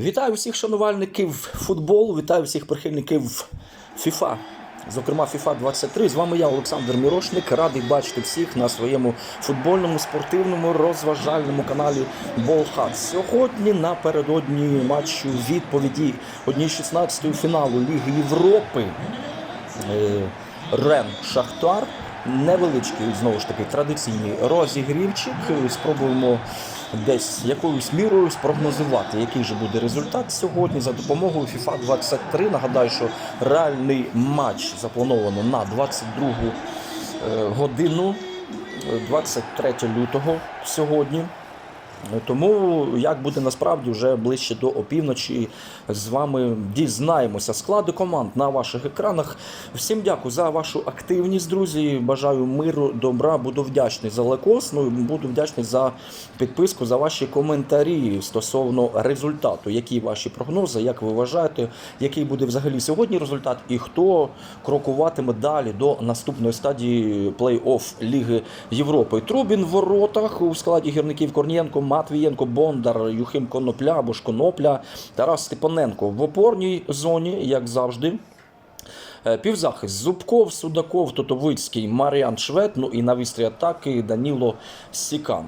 Вітаю всіх шанувальників футболу, вітаю всіх прихильників FIFA. Зокрема, FIFA 23. З вами я, Олександр Мірошник. Радий бачити всіх на своєму футбольному, спортивному, розважальному каналі Болхат. Сьогодні напередодні матчу відповіді 1-16 фіналу Ліги Європи. Е, Рен Шахтар. Невеличкий знову ж таки традиційний розігрівчик. Спробуємо десь якоюсь мірою спрогнозувати, який же буде результат сьогодні за допомогою FIFA 23. Нагадаю, що реальний матч заплановано на 22 е, годину, е, 23 лютого сьогодні. Тому як буде насправді вже ближче до опівночі з вами дізнаємося склади команд на ваших екранах. Всім дякую за вашу активність, друзі. Бажаю миру, добра. Буду вдячний за лайкос. Ну буду вдячний за підписку, за ваші коментарі стосовно результату. Які ваші прогнози, як ви вважаєте, який буде взагалі сьогодні результат, і хто крокуватиме далі до наступної стадії плей-офф Ліги Європи. Трубін в воротах у складі гірників Корнієнко, Матвієнко, Бондар, Юхим Конопля або ж Конопля, Тарас Степаненко в опорній зоні, як завжди. Е, Півзахист Зубков, Судаков, Тотовицький, Маріан Швед, ну і на вістрі атаки Даніло Сікан.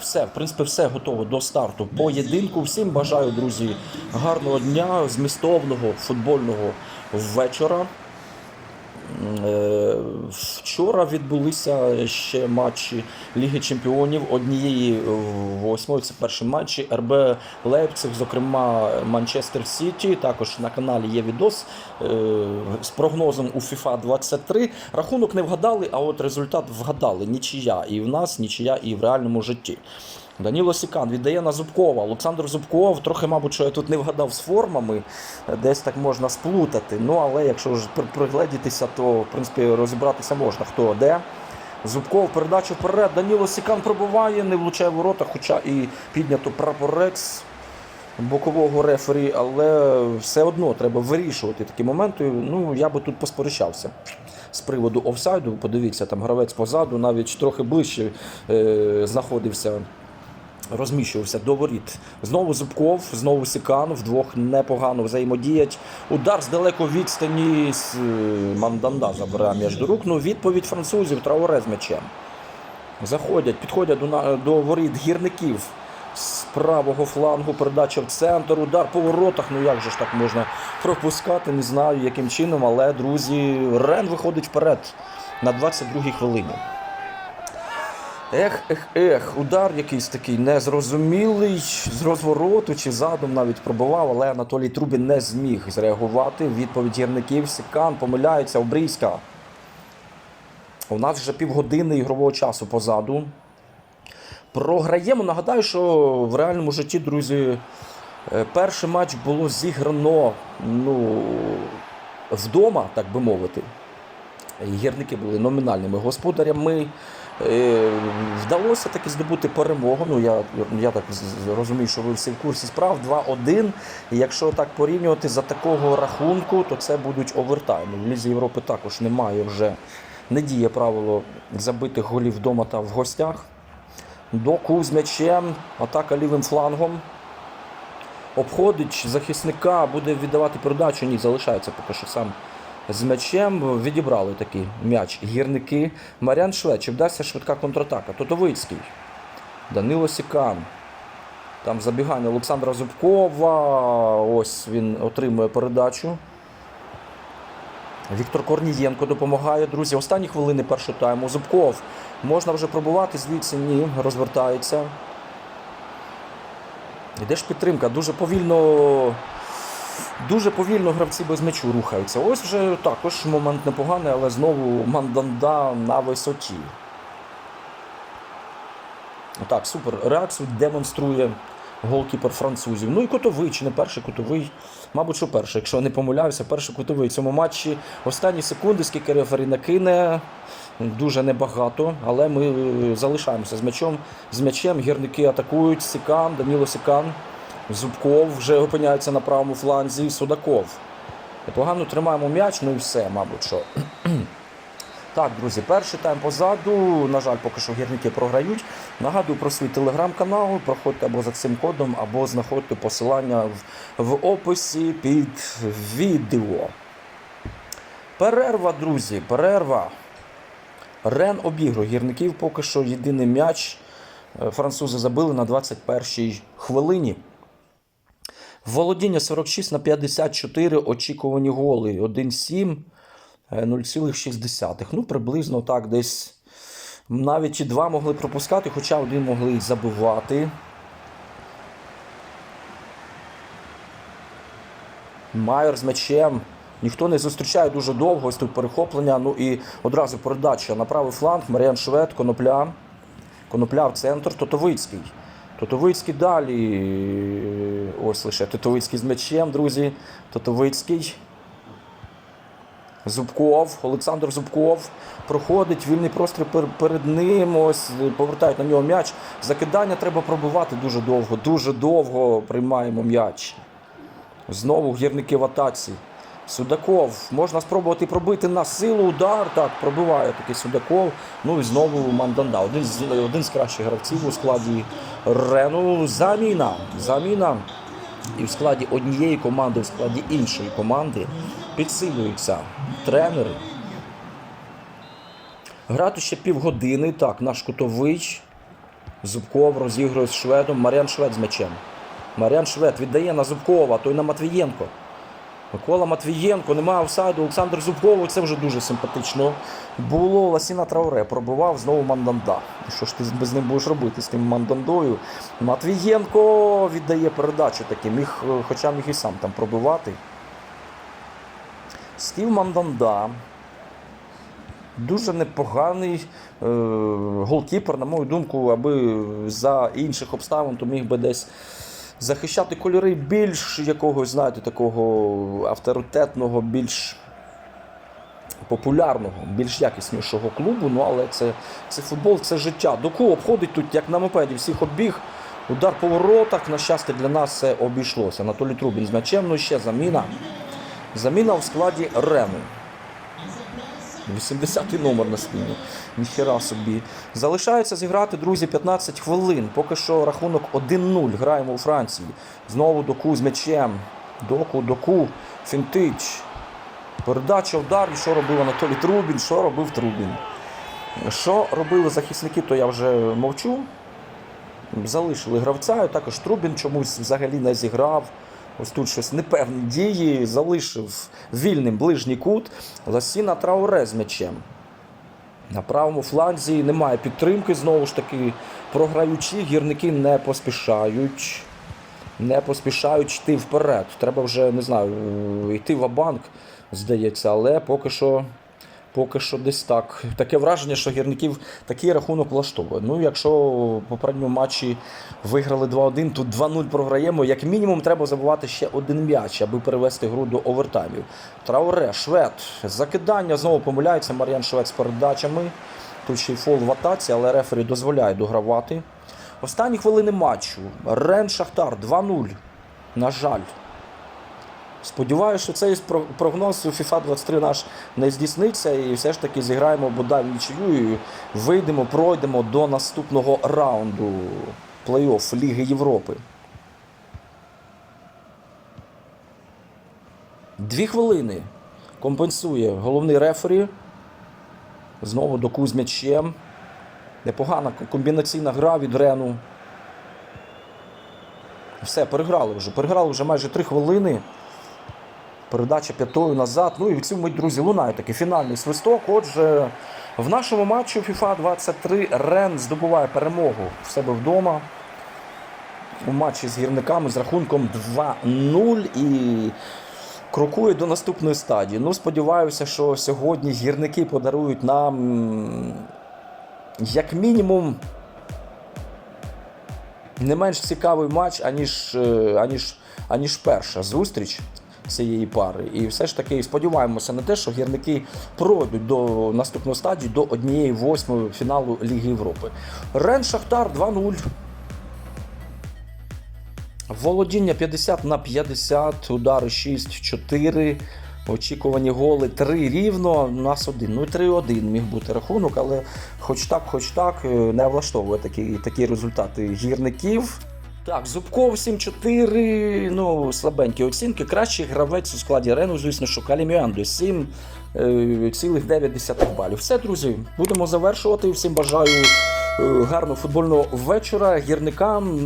Все, в принципі, все готово до старту поєдинку. Всім бажаю, друзі, гарного дня, змістовного футбольного вечора. Е, Вчора відбулися ще матчі Ліги Чемпіонів однієї восьмої. Це перші матчі РБ Лейпциг, зокрема Манчестер Сіті. Також на каналі є відос е, з прогнозом у FIFA 23. Рахунок не вгадали, а от результат вгадали. Нічия і в нас, нічия і в реальному житті. Даніло Сікан віддає на Зубкова. Олександр Зубков, трохи, мабуть, що я тут не вгадав з формами, десь так можна сплутати. Ну, але якщо ж пригледітися, то в принципі розібратися можна, хто де. Зубков, передача вперед. Даніло Сікан пробиває, не влучає ворота, хоча і піднято прапорець бокового рефері, але все одно треба вирішувати такі моменти. Ну, я би тут посперечався. З приводу офсайду, подивіться, там гравець позаду, навіть трохи ближче е, знаходився розміщувався до воріт. Знову Зубков, знову Сікан, вдвох непогано взаємодіять. Удар з далеко відстані з е, Манданда забирає м'яч до рук. Ну, відповідь французів Трауре з м'ячем. Заходять, підходять до, до воріт гірників з правого флангу, передача в центр, удар по воротах. Ну як же ж так можна пропускати, не знаю яким чином, але, друзі, Рен виходить вперед на 22-й хвилині. Ех, ех, ех, удар якийсь такий незрозумілий, з розвороту чи задом навіть пробивав, але Анатолій Трубін не зміг зреагувати. Відповідь гірників Сікан помиляється Обрійська. У нас вже півгодини ігрового часу позаду. Програємо. Нагадаю, що в реальному житті, друзі, е, перший матч було зіграно ну, вдома, так би мовити. Гірники були номінальними господарями. Е, Вдалося таки здобути перемогу. Ну, я, я так розумію, що ви всі в курсі справ. 2-1. І якщо так порівнювати за такого рахунку, то це будуть овертайми. В Лізі Європи також немає вже не діє правило забитих голів вдома та в гостях. Доку з м'ячем, атака лівим флангом. Обходить захисника, буде віддавати передачу. Ні, залишається поки що сам з м'ячем. Відібрали такий м'яч гірники. Марян Швед, чи вдасться швидка контратака? Тотовицький. Данило Сікан. Там забігання Олександра Зубкова. Ось він отримує передачу. Віктор Корнієнко допомагає, друзі. Останні хвилини першого тайму. Зубков. Можна вже пробувати звідси? Ні, розвертається. Іде ж підтримка. Дуже повільно. Дуже повільно гравці без м'ячу рухаються. Ось вже також момент непоганий, але знову манданда на висоті. Так, супер. Реакцію демонструє голкіпер французів. Ну і Котовий, чи не перший кутовий. Мабуть, що перший, якщо я не помиляюся, перший кутовий в цьому матчі. Останні секунди, скільки рефері накине, дуже небагато, але ми залишаємося з м'ячом. З м'ячем гірники атакують. Сікан, Даніло Сікан. Зубков вже опиняється на правому фланзі. Судаков. Непогано тримаємо м'яч, ну і все, мабуть, що. Так, друзі, перший тайм позаду. На жаль, поки що гірники програють. Нагадую про свій телеграм-канал. Проходьте або за цим кодом, або знаходьте посилання в, в описі під відео. Перерва, друзі, перерва. Рен обігрує гірників поки що єдиний м'яч. е, Французи забили на 21-й хвилині. Володіння 46 на 54, очікувані голи 1-7, е, 0,6. Ну, приблизно так, десь навіть і два могли пропускати, хоча один могли й забивати. Майер з м'ячем. Ніхто не зустрічає дуже довго. Ось тут перехоплення. Ну і одразу передача на правий фланг. Маріан Швед, Конопля. Конопля в центр. Тотовицький. Тотовицький далі. Ось лише Тотовицький з м'ячем, друзі. Тотовицький. Зубков, Олександр Зубков проходить вільний простір перед ним. Ось повертають на нього м'яч. Закидання треба пробивати дуже довго. Дуже довго приймаємо м'яч. Знову гірники в атаці. Судаков. Можна спробувати пробити на силу. Удар. Так, пробиває такий Судаков. Ну і знову Манданда. Один з, один з кращих гравців у складі Рену. Заміна. Заміна. І в складі однієї команди, в складі іншої команди підсилюються тренери. Грати ще півгодини. Так, наш кутовий. Зубков розігрує з шведом. Маріан Швед з м'ячем. Маріан Швед віддає на Зубкова, той на Матвієнко. Микола Матвієнко, немає офсайду. Олександр Зубков, це вже дуже симпатично. Було Ласіна Трауре, пробивав знову Манданда. Що ж ти без ним будеш робити з тим Мандандою? Матвієнко віддає передачу таки, міг, е, хоча міг і сам там пробивати. Стів Манданда. Дуже непоганий е, голкіпер, на мою думку, аби за інших обставин, то міг би десь захищати кольори більш якогось, знаєте, такого авторитетного, більш популярного, більш якіснішого клубу. Ну, але це, це футбол, це життя. Доку обходить тут, як на мопеді, всіх обіг. Удар по воротах. На щастя, для нас це обійшлося. Анатолій Трубін з м'ячем, ну ще заміна. Заміна в складі Рену. 80-й номер на спині. Ніхера собі. Залишається зіграти, друзі, 15 хвилин. Поки що рахунок 1-0. Граємо у Франції. Знову доку з м'ячем. Доку, доку. Фінтич. Передача удар. І що робив Анатолій Трубін? Що робив Трубін? Що робили захисники, то я вже мовчу. Залишили гравця, і також Трубін чомусь взагалі не зіграв. Ось тут щось непевні дії, залишив вільним ближній кут. Ласіна Трауре з м'ячем. На правому фланзі немає підтримки. Знову ж таки, програючи, гірники не поспішають. Не поспішають йти вперед. Треба вже, не знаю, йти в банк здається, але поки що. Поки що десь так. Таке враження, що гірників такий рахунок влаштовує. Ну, якщо в попередньому матчі виграли 2-1, тут 2-0 програємо. Як мінімум, треба забувати ще один м'яч, аби перевести гру до овертаймів. Трауре, Швед, закидання знову помиляється. Мар'ян Швед з передачами. Тут ще й фол в атаці, але рефері дозволяє догравати. Останні хвилини матчу. Рен Шахтар 2-0. На жаль. Сподіваюся, що цей прогноз у FIFA 23 наш не здійсниться і все ж таки зіграємо бодай нічию і вийдемо, пройдемо до наступного раунду плей-офф Ліги Європи. Дві хвилини компенсує головний рефері. Знову доку з. Непогана комбінаційна гра від Рену. Все, переграли вже. Переграли вже майже три хвилини. Передача п'ятою назад. Ну і в цю мить, друзі, лунає такий фінальний свисток. Отже, в нашому матчі FIFA 23 Рен здобуває перемогу в себе вдома. У матчі з гірниками з рахунком 2-0 і крокує до наступної стадії. Ну, сподіваюся, що сьогодні гірники подарують нам як мінімум не менш цікавий матч, аніж, е, аніж, аніж перша зустріч цієї пари. І все ж таки сподіваємося на те, що гірники пройдуть до наступної стадії до однієї восьмої фіналу Ліги Європи. Рен Шахтар 2-0. Володіння 50 на 50, удари 6-4. Очікувані голи 3 рівно, у нас один. Ну, 3-1 міг бути рахунок, але хоч так, хоч так, е, не влаштовує такі, такі результати гірників. Так, Зубков 7-4, ну, слабенькі оцінки. Кращий гравець у складі Рену, звісно, що Каліміанду 7,9 балів. Все, друзі, будемо завершувати. Всім бажаю е, гарного футбольного вечора. Гірникам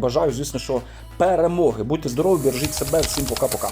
бажаю, звісно, що перемоги. Будьте здорові, бережіть себе. Всім пока-пока.